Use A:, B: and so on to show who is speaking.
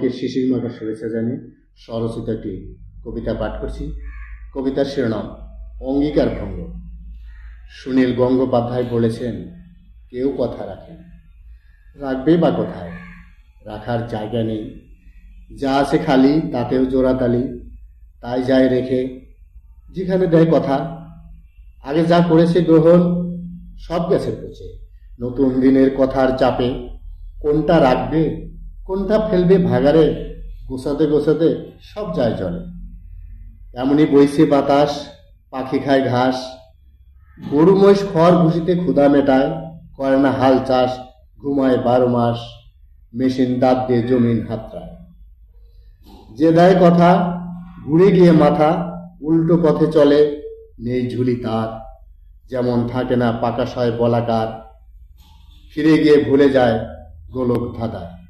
A: শিশির মাকে শুভেচ্ছা জানি স্বরচিত একটি কবিতা পাঠ করছি। কবিতার শিরোনাম, অঙ্গীকার ভঙ্গ। সুনীল গঙ্গোপাধ্যায় বলেছেন, কেউ কথা রাখে রাখবে বা কোথায়? রাখার জায়গা নেই। যা আছে খালি, তাতেও জোড়াতালি। তাই যায় রেখে যেখানে দেয় কথা। আগে যা করেছে গ্রহণ, সব গেছে পচে। নতুন দিনের কথার চাপে কোনটা রাখবে কোনটা ফেলবে ভাগারে গোছাতে গোছাতে সব যায় জলে এমনই বইছে বাতাস, পাখি খায় ঘাস। গরু, মহিষ, খড় ঘুষিতে ক্ষুধা মেটায়, করে না হাল চাষ, ঘুমায় বারো মাস, মেশিন দাঁত দিয়ে জমিন হাতড়ায়। যে দেয় কথা, ঘুরে গিয়ে মাথা, উল্টো পথে চলে, নেই ঝুলি তার। যেমন থাকে না পাকাশয় বলাকার, ফিরে গিয়ে ভুলে যায় গোলক ধাঁধায়